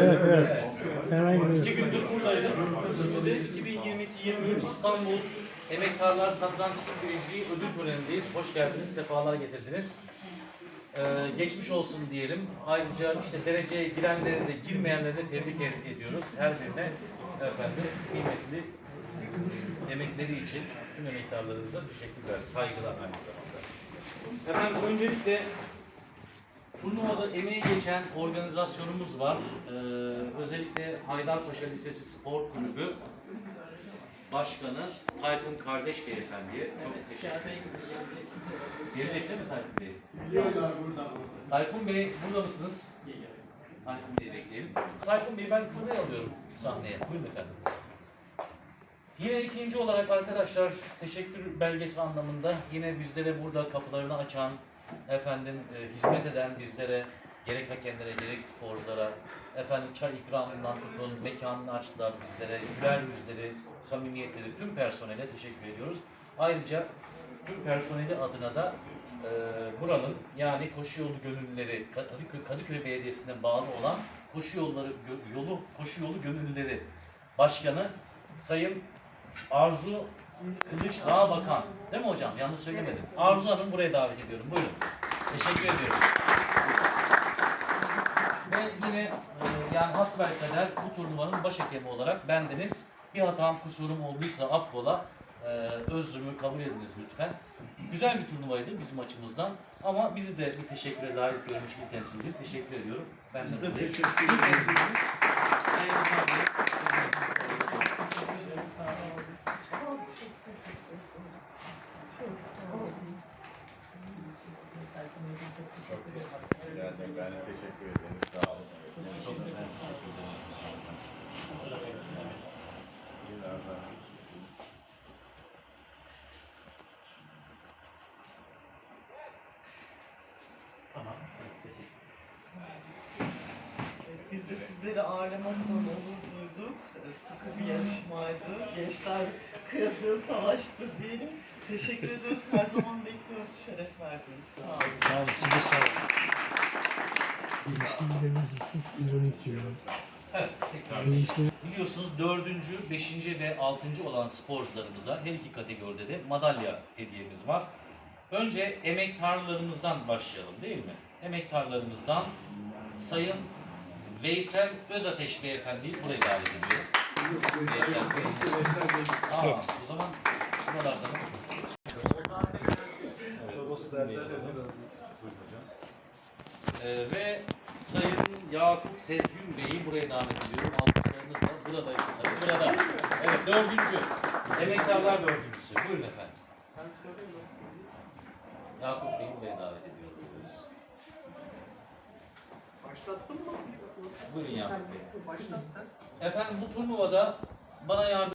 Evet, evet. Hemen gidiyoruz. İki gündür buradaydım. Şimdi 2022-23 İstanbul Emektarlar Satranç Birinciliği ödül törenindeyiz. Hoş geldiniz, sefalar getirdiniz. Ee, geçmiş olsun diyelim. Ayrıca işte dereceye girenleri de girmeyenleri de tebrik ed- ediyoruz. Her birine efendim kıymetli emekleri için tüm emektarlarımıza teşekkürler, saygılar aynı zamanda. Efendim öncelikle Turnuvada emeği geçen organizasyonumuz var. Ee, özellikle Haydarpaşa Lisesi Spor Kulübü Başkanı Tayfun Kardeş Beyefendi'ye çok teşekkür ederiz. Gelecek değil mi Tayfun Bey? Tayfun Bey burada mısınız? Tayfun Bey'i bekleyelim. Tayfun Bey ben buraya alıyorum sahneye. Buyurun efendim. Yine ikinci olarak arkadaşlar teşekkür belgesi anlamında yine bizlere burada kapılarını açan, efendim e, hizmet eden bizlere gerek hakemlere gerek sporculara efendim çay ikramından tutun mekanını açtılar bizlere güler yüzleri samimiyetleri tüm personele teşekkür ediyoruz. Ayrıca tüm personeli adına da e, buranın yani koşu yolu gönüllüleri Kadıköy, Kadıköy Belediyesi'ne bağlı olan koşu yolları yolu koşu yolu gönüllüleri başkanı Sayın Arzu Kılıç Dağ Bakan. Değil mi hocam? Yanlış söylemedim. Arzu Hanım buraya davet ediyorum. Buyurun. Teşekkür ediyoruz. Ve yine e, yani hasbelkader bu turnuvanın baş hakemi olarak bendeniz. Bir hatam kusurum olduysa affola. E, özrümü kabul ediniz lütfen. Güzel bir turnuvaydı bizim açımızdan. Ama bizi de bir teşekküre layık görmüş bir temsilci. Teşekkür ediyorum. Ben de Biz de teşekkür İlk temsilcimiz Sayın Hakan Bey. Yani ben teşekkür ederim. Sağ olun. Çok teşekkür ederim. Biraz daha. Tamam. Teşekkür Biz de sizleri ağırlamaktan onur duyduk. Sıkı bir yarışmaydı. Gençler kıyasıya savaştı diyelim. Teşekkür ediyoruz. Her zaman bekliyoruz. Şeref verdiniz. Sağ olun. Sağ olun, size sağ olun. Gençlerimiz çok ironik diyor. Evet, tekrar. Biliyorsunuz dördüncü, beşinci ve altıncı olan sporcularımıza her iki kategoride de madalya hediyemiz var. Önce emektarlarımızdan başlayalım değil mi? Emektarlarımızdan Sayın Veysel Özateş Beyefendi'yi buraya davet ediyorum. Veysel Bey. Aa, o zaman buralarda da. Ee, ve Sayın Yakup Sezgün Bey'i buraya davet ediyorum. Alkışlarınızla burada. Tabii burada. Evet dördüncü. Emektarlar dördüncüsü. Buyurun efendim. Yakup Bey'i buraya davet ediyoruz. Başlattın mı? Buyurun Yakup Bey. Başlat sen. Efendim bu turnuvada bana yardım